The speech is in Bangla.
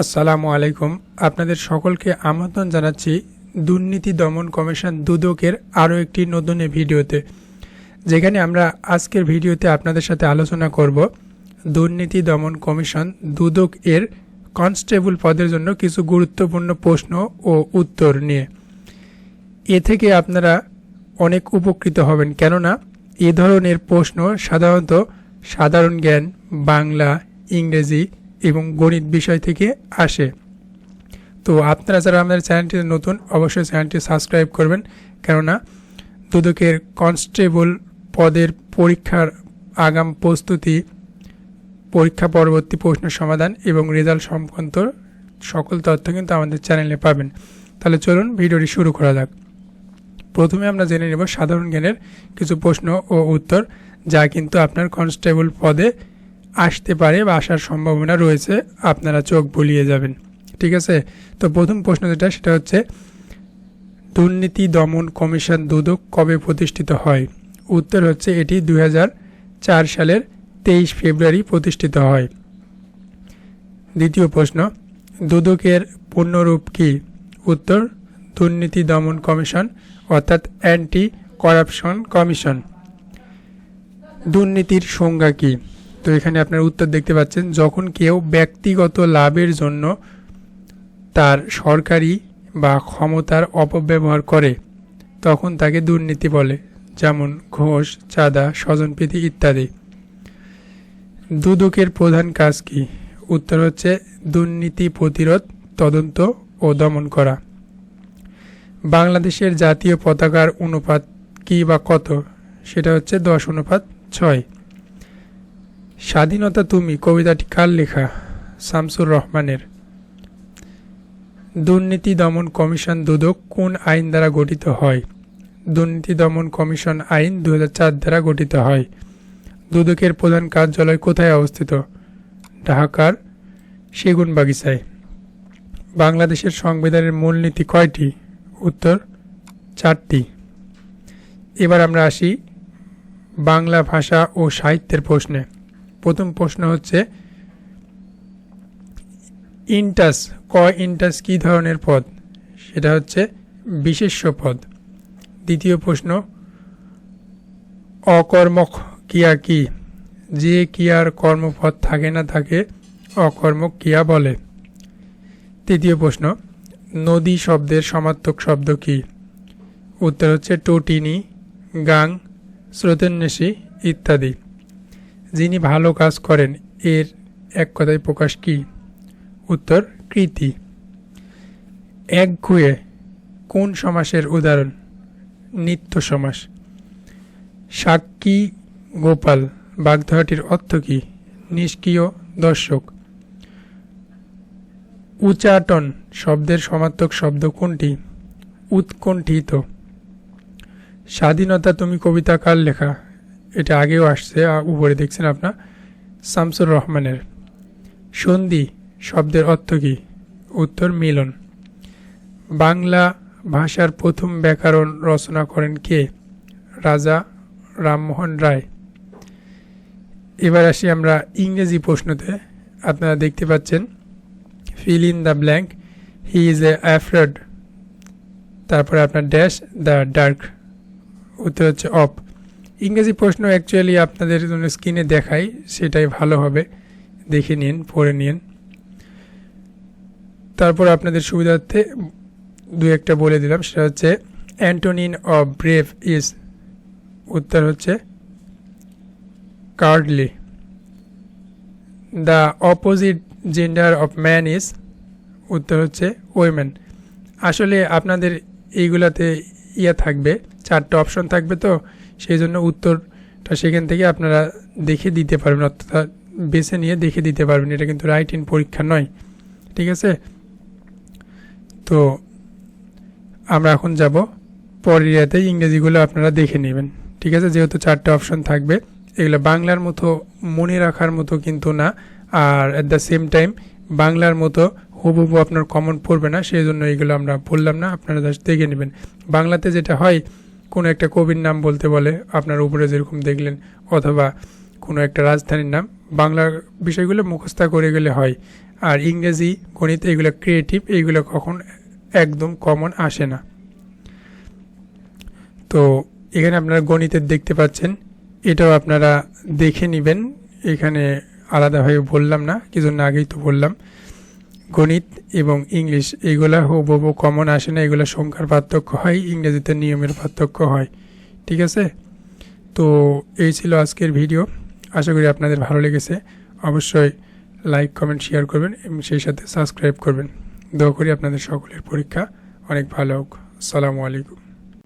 আসসালামু আলাইকুম। আপনাদের সকলকে আমন্ত্রণ জানাচ্ছি দুর্নীতি দমন কমিশন দুদকের আরও একটি নতুন ভিডিওতে। যেখানে আমরা আজকের ভিডিওতে আপনাদের সাথে আলোচনা করব দুর্নীতি দমন কমিশন দুদক এর কনস্টেবল পদের জন্য কিছু গুরুত্বপূর্ণ প্রশ্ন ও উত্তর নিয়ে। এ থেকে আপনারা অনেক উপকৃত হবেন। কেননা এ ধরনের প্রশ্ন সাধারণত সাধারণ জ্ঞান, বাংলা, ইংরেজি এবং গণিত বিষয় থেকে আসে। তো আপনারা যারা আমাদের চ্যানেলটিতে নতুন, অবশ্যই চ্যানেলটি সাবস্ক্রাইব করবেন। কেননা দুদকের কনস্টেবল পদের পরীক্ষার আগাম প্রস্তুতি, পরীক্ষা পরবর্তী প্রশ্ন সমাধান এবং রেজাল্ট সংক্রান্ত সকল তথ্য কিন্তু আমাদের চ্যানেলে পাবেন। তাহলে চলুন ভিডিওটি শুরু করা যাক। প্রথমে আমরা জেনে নেব সাধারণ জ্ঞানের কিছু প্রশ্ন ও উত্তর, যা কিন্তু আপনার কনস্টেবল পদে আসতে পারে বা আসার সম্ভাবনা রয়েছে, আপনারা চোখ বুলিয়ে যাবেন। ঠিক আছে? তো প্রথম প্রশ্ন যেটা, সেটা হচ্ছে, দুর্নীতি দমন কমিশন দুদক কবে প্রতিষ্ঠিত হয়? উত্তর হচ্ছে, এটি দুই সালের তেইশ ফেব্রুয়ারি প্রতিষ্ঠিত হয়। দ্বিতীয় প্রশ্ন, দুদকের পূর্ণরূপ কি? উত্তর, দুর্নীতি দমন কমিশন, অর্থাৎ অ্যান্টি করাপশন কমিশন। দুর্নীতির সংজ্ঞা কী? তো এখানে আপনার উত্তর দেখতে পাচ্ছেন, যখন কেউ ব্যক্তিগত লাভের জন্য তার সরকারি বা ক্ষমতার অপব্যবহার করে, তখন তাকে দুর্নীতি বলে, যেমন ঘোষ, চাঁদা, স্বজনপ্রীতি ইত্যাদি। দুদকের প্রধান কাজ কি? উত্তর হচ্ছে দুর্নীতি প্রতিরোধ, তদন্ত ও দমন করা। বাংলাদেশের জাতীয় পতাকার অনুপাত কি বা কত? সেটা হচ্ছে দশ অনুপাত ছয়। স্বাধীনতা তুমি, কবিতাটি কার লেখা? শামসুর রহমানের। দুর্নীতি দমন কমিশন দুদক কোন আইন দ্বারা গঠিত হয়? দুর্নীতি দমন কমিশন আইন দু হাজার চার দ্বারা গঠিত হয়। দুদকের প্রধান কার্যালয় কোথায় অবস্থিত? ঢাকার সেগুন বাগিচায় বাংলাদেশের সংবিধানের মূলনীতি কয়টি? উত্তর, চারটি। এবার আমরা আসি বাংলা ভাষা ও সাহিত্যের প্রশ্নে। প্রথম প্রশ্ন হচ্ছে, ইন্টাস, ক ইন্টাস কী ধরনের পদ? সেটা হচ্ছে বিশেষ্য পদ। দ্বিতীয় প্রশ্ন, অকর্মক ক্রিয়া কি? যে ক্রিয়ার কর্মপদ থাকে না থাকে অকর্মক ক্রিয়া বলে। তৃতীয় প্রশ্ন, নদী শব্দের সমার্থক শব্দ কি? উত্তর হচ্ছে টোটিনি, গাং, স্রোতেন্বেষী ইত্যাদি। যিনি ভালো কাজ করেন, এর এক কথায় প্রকাশ কি? উত্তর, কৃতি। একঘুয়ে কোন সমাসের উদাহরণ? নিত্য সমাস। সাক্ষী গোপাল, বাগধারাটির অর্থ কি? নিষ্ক্রিয় দর্শক। উচাটন, শব্দের সমার্থক শব্দ কোনটি? উৎকণ্ঠিত। স্বাধীনতা তুমি কবিতা কার লেখা? এটা আগেও আসছে উপরে দেখছেন আপনার? শামসুর রহমানের। সন্ধি শব্দের অর্থ কী? উত্তর, মিলন। বাংলা ভাষার প্রথম ব্যাকরণ রচনা করেন কে? রাজা রামমোহন রায়। এবার আসি আমরা ইংরেজি প্রশ্নতে। আপনারা দেখতে পাচ্ছেন fill in the blank he is a afraid তারপরে আপনার ড্যাশ দ্য ডার্ক উত্তর হচ্ছে অফ ইংরেজি প্রশ্ন অ্যাকচুয়ালি আপনাদের জন্য স্ক্রিনে দেখাই, সেটাই ভালো হবে। দেখে নিন, পড়ে নিন। তারপর আপনাদের সুবিধার্থে দু একটা বলে দিলাম, সেটা হচ্ছে, অ্যান্টোনিন অফ ব্রেভ ইজ, উত্তর হচ্ছে, cowardly. The opposite gender of man is উত্তর হচ্ছে ওয়েমেন আসলে আপনাদের এইগুলাতে ইয়ে থাকবে চারটে অপশন থাকবে তো, সেই জন্য উত্তরটা সেখান থেকে আপনারা দেখে দিতে পারবেন, অর্থাৎ বেছে নিয়ে দেখে দিতে পারবেন। এটা কিন্তু রাইট ইন পরীক্ষা নয়, ঠিক আছে? তো আমরা এখন যাব, পরের ইয়াতে ইংরেজিগুলো আপনারা দেখে নেবেন, ঠিক আছে? যেহেতু চারটে অপশন থাকবে, এগুলো বাংলার মতো মনে রাখার মতো কিন্তু না, আর অ্যাট দ্য সেম টাইম বাংলার মতো হুবহু আপনার কমন পড়বে না, সেই জন্য এগুলো আমরা বললাম না, আপনারা জাস্ট দেখে নেবেন। বাংলাতে যেটা হয় কোনো একটা কবির নাম বলতে বলে আপনার উপরে যেরকম দেখলেন, অথবা কোনো একটা রাজধানীর নাম, বাংলা বিষয়গুলো মুখস্থা করে গেলে হয়। আর ইংরেজি, গণিত, এগুলো ক্রিয়েটিভ এইগুলো কখন একদম কমন আসে না। তো এখানে আপনারা গণিতের দেখতে পাচ্ছেন, এটাও আপনারা দেখে নেবেন। এখানে আলাদাভাবে বললাম না কি জন্য আগেই তো বললাম। গণিত এবং ইংলিশ এগুলা হুবহু কমন আসে না এগুলো সংখ্যার পার্থক্য হয়, ইংরেজিতে নিয়মের পার্থক্য হয়। ঠিক আছে? তো এই ছিল আজকের ভিডিও আশা করি আপনাদের ভালো লেগেছে। অবশ্যই লাইক কমেন্ট শেয়ার করবেন এবং সেই সাথে সাবস্ক্রাইব করবেন। দোয়া করি আপনাদের সকলের পরীক্ষা অনেক ভালো হোক। আসসালামু আলাইকুম।